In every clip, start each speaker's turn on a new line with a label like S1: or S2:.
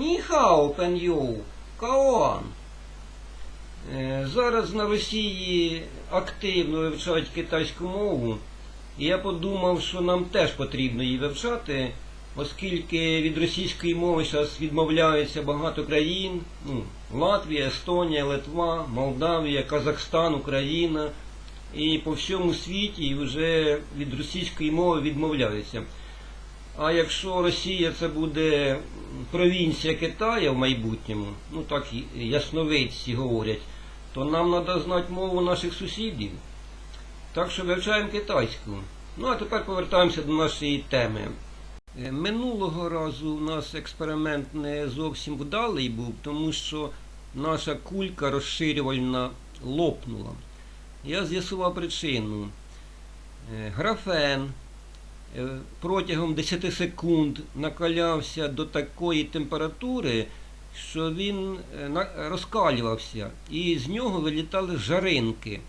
S1: Ніхао, пенйоу, каоан. Е, Зараз на Росії активно вивчають китайську мову. І я подумав, що нам теж потрібно її вивчати, оскільки від російської мови зараз відмовляються багато країн. Ну, Латвія, Естонія, Литва, Молдавія, Казахстан, Україна. І по всьому світі вже від російської мови відмовляються. А якщо Росія це буде провінція Китаю в майбутньому, ну так ясновидці говорять, то нам треба знати мову наших сусідів. Так що вивчаємо китайську. Ну а тепер повертаємося до нашої теми. Е, Минулого разу у нас експеримент не зовсім вдалий був, тому що наша кулька розширювальна лопнула. Я з'ясував причину. Е, Графен протягом 10 секунд накалявся до такої температури, що він е, розкалювався, і з нього вилітали жаринки.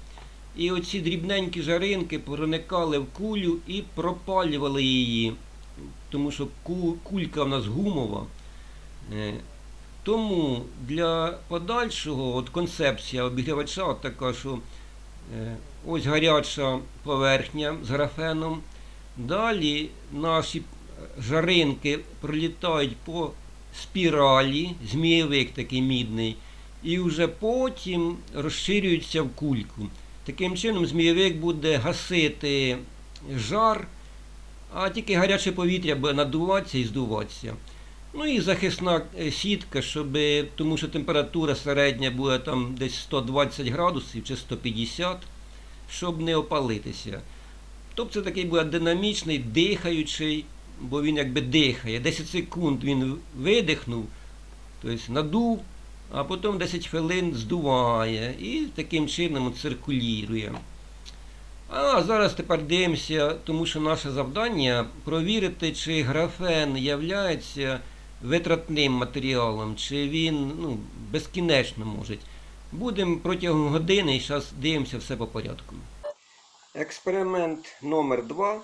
S1: І оці дрібненькі жаринки проникали в кулю і пропалювали її, тому що кулька в нас гумова. Е, Тому для подальшого от концепція обігрівача така, що е, ось гаряча поверхня з графеном. Далі наші жаринки пролітають по спіралі, змієвик такий мідний, і вже потім розширюються в кульку. Таким чином змієвик буде гасити жар, а тільки гаряче повітря буде надуватися і здуватися. Ну і захисна е, сітка, щоб, тому що температура середня буде там десь 120 градусів чи 150, щоб не опалитися. Тобто це такий буде динамічний, дихаючий, бо він якби дихає. 10 секунд він видихнув, тобто надув, а потім 10 хвилин здуває і таким чином циркулює. А зараз тепер дивимося, тому що наше завдання провірити, чи графен являється витратним матеріалом, чи він ну, безкінечно може. Будемо протягом години і зараз дивимося все по порядку. Експеримент номер 2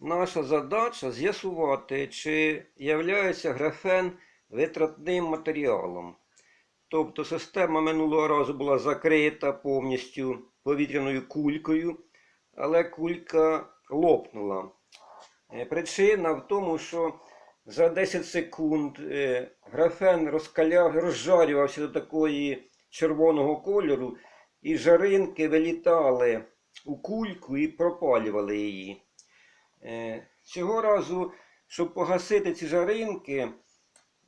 S1: Наша задача з'ясувати, чи являється графен витратним матеріалом. Тобто система минулого разу була закрита повністю повітряною кулькою, але кулька лопнула. Е, Причина в тому, що за 10 секунд е, графен розкаляв, розжарювався до такої червоного кольору, і жаринки вилітали у кульку і пропалювали її. Е, Цього разу, щоб погасити ці жаринки,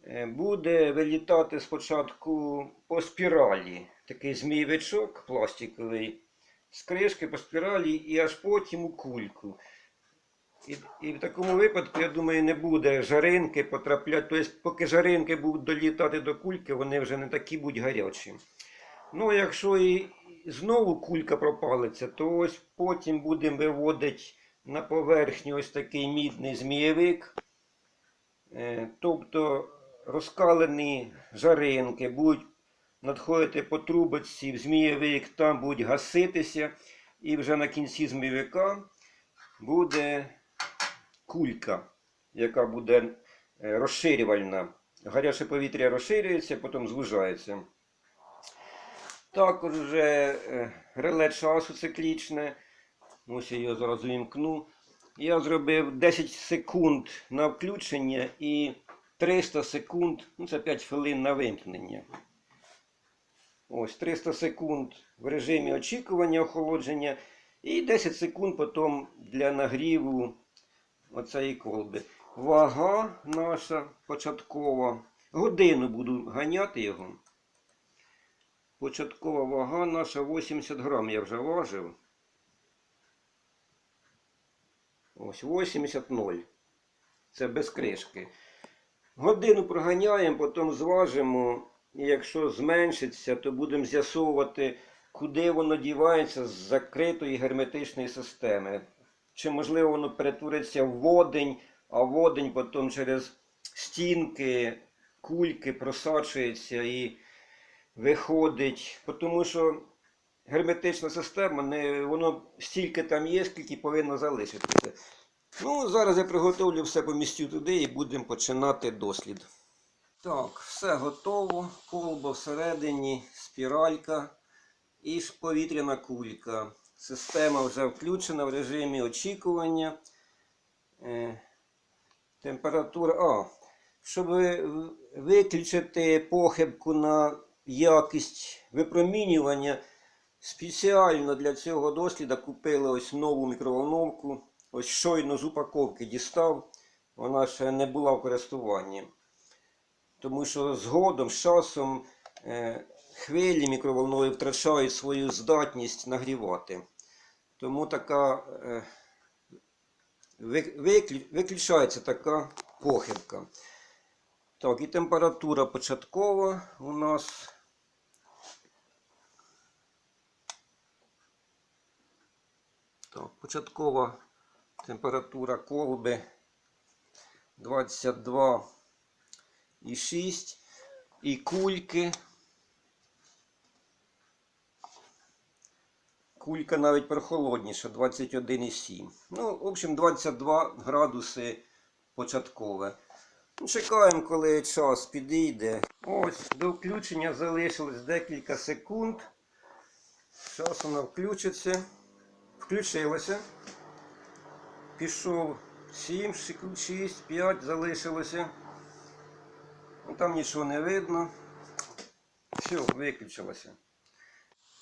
S1: е, буде вилітати спочатку по спіралі такий змійовичок пластиковий з кришки по спіралі і аж потім у кульку. І, і в такому випадку, я думаю, не буде жаринки потрапляти. Тобто, поки жаринки будуть долітати до кульки, вони вже не такі будуть гарячі. Ну, якщо і знову кулька пропалиться, то ось потім будемо виводити на поверхню ось такий мідний змієвик. Е, Тобто розкалені жаринки будуть надходити по трубочці в змієвик, там будуть гаситися, і вже на кінці змієвика буде кулька, яка буде е, розширювальна. Гаряче повітря розширюється, потім звужається. Також вже е, реле часу циклічне. Ось я його зараз увімкну. Я зробив 10 секунд на включення і 300 секунд, ну це 5 хвилин на вимкнення. Ось 300 секунд в режимі очікування охолодження і 10 секунд потім для нагріву оцеї колби. Вага наша початкова. Годину буду ганяти його. Початкова вага наша 80 грам я вже важив. Ось 80-0. Це без кришки. Годину проганяємо, потім зважимо. І якщо зменшиться, то будемо з'ясовувати, куди воно дівається з закритої герметичної системи. Чи можливо воно перетвориться в водень, а водень потім через стінки, кульки просачується і виходить. Тому що герметична система, не, воно стільки там є, скільки повинно залишитися. Ну, зараз я приготовлю все помістю туди і будемо починати дослід. Так, все готово. Колба всередині, спіралька і повітряна кулька. Система вже включена в режимі очікування. Е, температура. А, щоб виключити похибку на якість випромінювання, спеціально для цього досліду купили ось нову мікроволновку. Ось щойно з упаковки дістав. Вона ще не була в користуванні. Тому що згодом, з часом, е, хвилі мікроволнові втрачають свою здатність нагрівати. Тому така е, виклю- виключається така похибка. Так, і температура початкова у нас. Так, початкова температура колби 22,6 і кульки. Кулька навіть прохолодніша, 21,7. Ну, в общем, 22 градуси початкове. Ну, Чекаємо, коли час підійде. Ось, до включення залишилось декілька секунд. Зараз вона включиться. Включилося. Пішов 7, 6, 5 залишилося. Ну, там нічого не видно. Все, виключилося.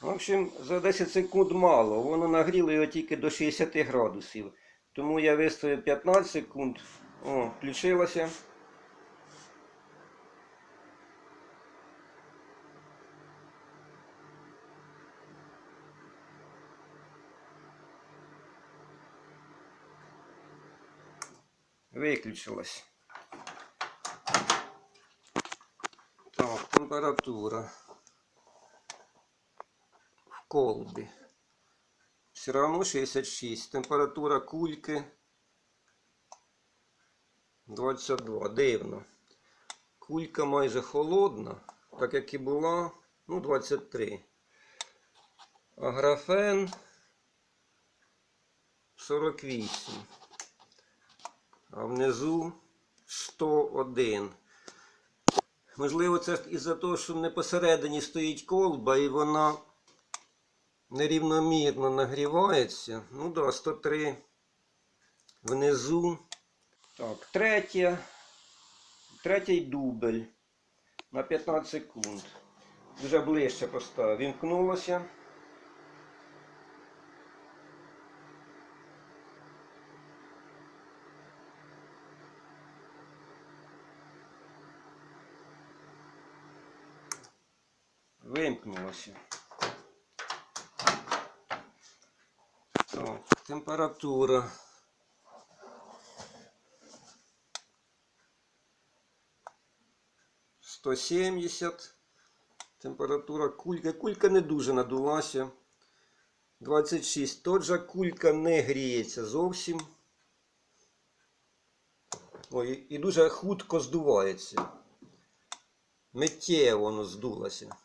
S1: В общем, за 10 секунд мало. Воно нагріло його тільки до 60 градусів. Тому я виставив 15 секунд. О, включилося. Виключилось. Так, температура в колбі. Все равно 66. Температура кульки 22. Дивно. Кулька майже холодна, так як і була, ну 23. А графен 48. А внизу 101. Можливо, це із-за того, що не посередині стоїть колба і вона нерівномірно нагрівається. Ну да, 103 внизу. Так, третя. Третій дубль на 15 секунд. Вже ближче поставив. Вімкнулося. Вимкнулося. Так, температура. Сто сімдесят. Температура кульки. Кулька не дуже надулася. 26. Тот же кулька не гріється зовсім. Ой, і дуже хутко здувається. Миттєво воно здулося.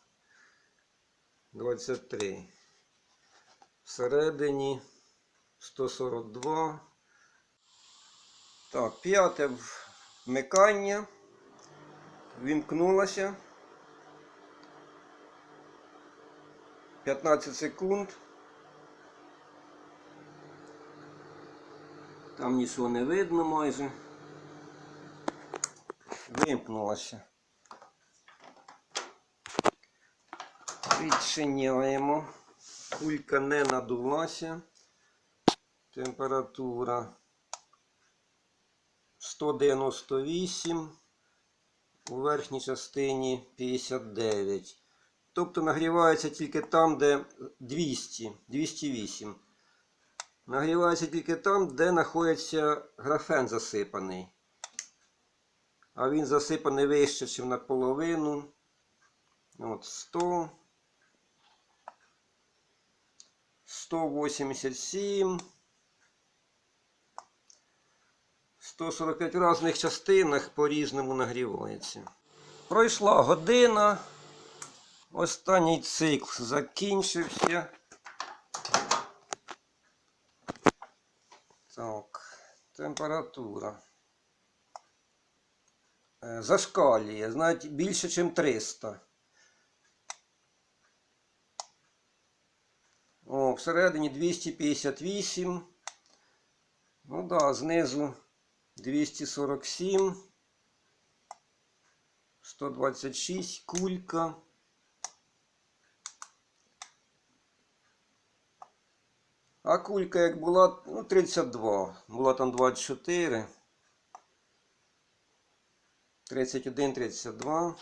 S1: 23. Всередині 142. Так, п'яте вмикання. Вімкнулося. 15 секунд. Там нічого не видно майже. Вимкнулося. Відчиняємо. Кулька не надулася. Температура 198. У верхній частині 59. Тобто нагрівається тільки там, де 200, 208. Нагрівається тільки там, де знаходиться графен засипаний. А він засипаний вище, ніж наполовину. От 100. 187. 145 в різних частинах по-різному нагрівається. Пройшла година. Останній цикл закінчився. Так, температура. е, зашкалює, знаєте, більше, ніж 300. О, всередині 258. Ну да, знизу 247. 126 кулька. А кулька як була, ну, 32. Була там 24. 31, 32.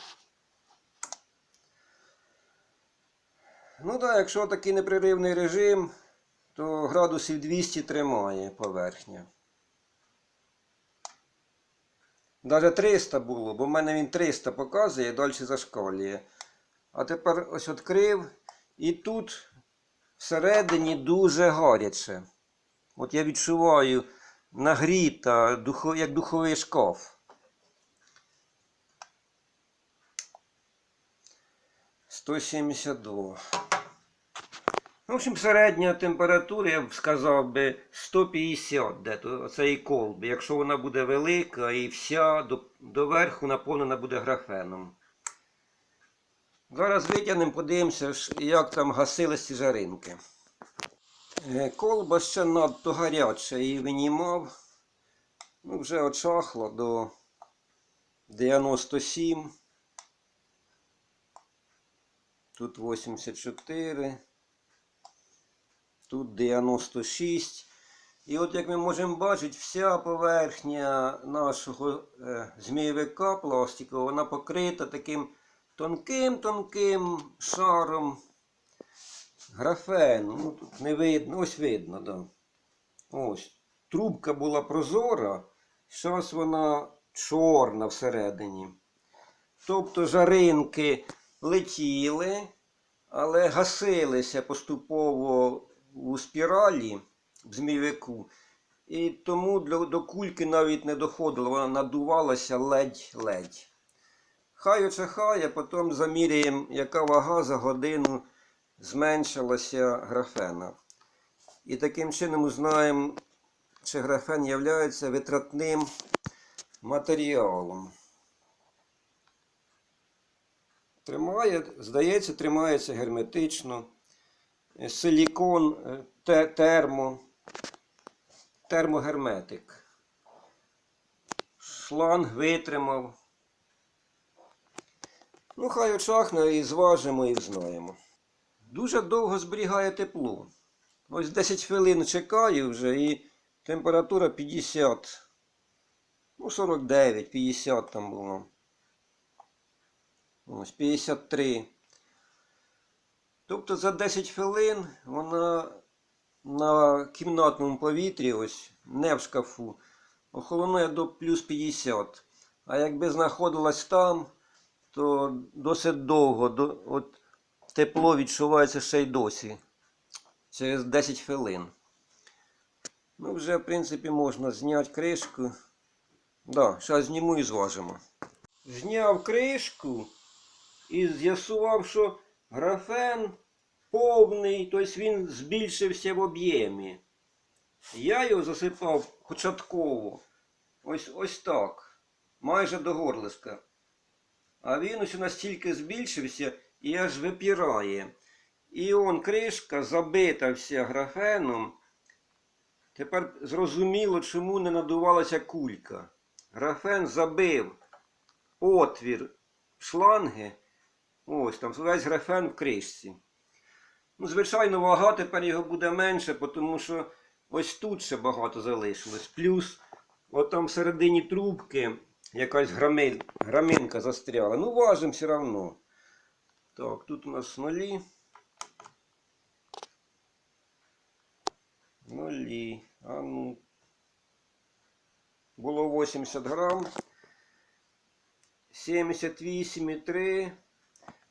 S1: Ну так, якщо такий непреривний режим, то градусів 200 тримає поверхня. Навіть 300 було, бо в мене він 300 показує, далі зашкалює. А тепер ось відкрив. І тут всередині дуже гаряче. От я відчуваю нагріта, як духовий шкаф. 172. В общем, середня температура, я б сказав би 150 де цієї колби. Якщо вона буде велика і вся до, до верху наповнена буде графеном. Зараз витягнемо, подивимося, як там гасились ці жаринки. Е, Колба ще надто гаряча, її винімав. Ну, вже очахло до 97. Тут 84. Тут 96. І от як ми можемо бачити, вся поверхня нашого е, змійовика пластикового, вона покрита таким тонким-тонким шаром графену. Ну, тут не видно, ось видно, да. Ось. Трубка була прозора, зараз вона чорна всередині. Тобто жаринки летіли, але гасилися поступово у спіралі в змійовику. І тому до кульки навіть не доходило, вона надувалася ледь-ледь. Хай очахає, потім заміряємо, яка вага за годину зменшилася графена. І таким чином узнаємо, чи графен є витратним матеріалом. Тримає, здається, тримається герметично. Силікон, е, те- термо, термогерметик. Шланг витримав. Ну, хай очахне і зважимо і взнаємо. Дуже довго зберігає тепло. Ось 10 хвилин чекаю вже і температура 50. Ну, 49, 50 там було. Ось 53. Тобто за 10 хвилин вона на кімнатному повітрі, ось не в шкафу, охолонує до плюс 50. А якби знаходилась там, то досить довго. До, от, тепло відчувається ще й досі. Через 10 хвилин. Ну, вже, в принципі, можна зняти кришку. Да, зараз зніму і зважимо. Зняв кришку і з'ясував, що графен повний, тобто він збільшився в об'ємі. Я його засипав початково. Ось ось так. Майже до горлишка. А він ось настільки збільшився і аж випірає. І он кришка забита вся графеном. Тепер зрозуміло, чому не надувалася кулька. Графен забив отвір шланги. Ось там весь графен в кришці. Ну, звичайно, вага тепер його буде менше, тому що ось тут ще багато залишилось. Плюс от там всередині трубки якась грамель, граминка застряла. Ну, важимо все одно. Так, тут у нас нулі. Нулі. А ну. Було 80 грам. 78,3.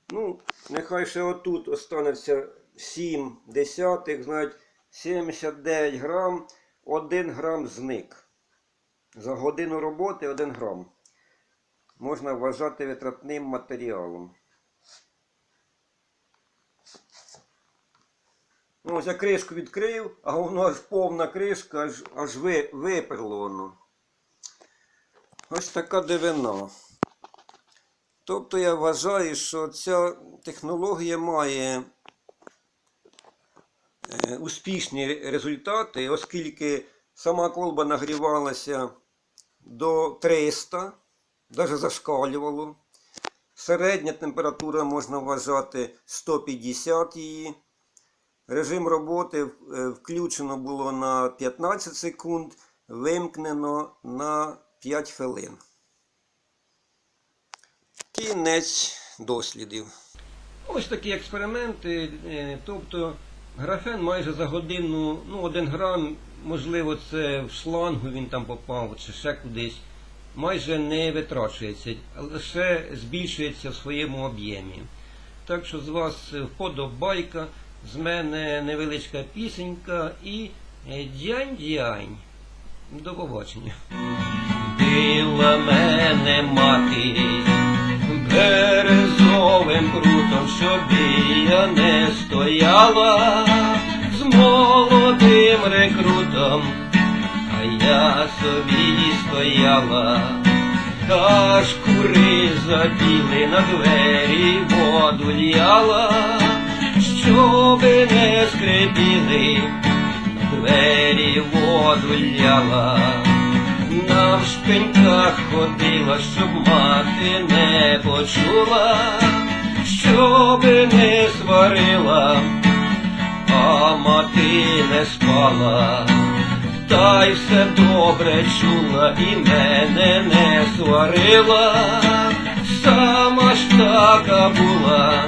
S1: Ну, нехай ще отут останеться 7 десятих, знають, 79 грам, 1 грам зник. За годину роботи 1 грам. Можна вважати витратним матеріалом. Ну, ось я кришку відкрив, а воно аж повна кришка, аж, аж ви, виперло воно. Ось така дивина. Тобто я вважаю, що ця технологія має е, успішні результати, оскільки сама колба нагрівалася до 300, навіть зашкалювало. Середня температура можна вважати 150 її. Режим роботи е, включено було на 15 секунд, вимкнено на 5 хвилин. Кінець дослідів. Ось такі експерименти. е, Тобто графен майже за годину, ну, один грам, можливо, це в шлангу він там попав, чи ще кудись, майже не витрачується, а лише збільшується в своєму об'ємі. Так що з вас вподобайка, з мене невеличка пісенька і е, дянь-дянь. До побачення. Била мене мати березовим крутом, щоб я не стояла з молодим рекрутом, а я собі стояла, та ж кури забіли на двері, воду л'яла, щоби не скрипіли, двері воду л'яла. На шпиньках ходила, щоб мати не почула, щоби не сварила, а мати не спала, та й все добре чула і мене не сварила, сама ж така була,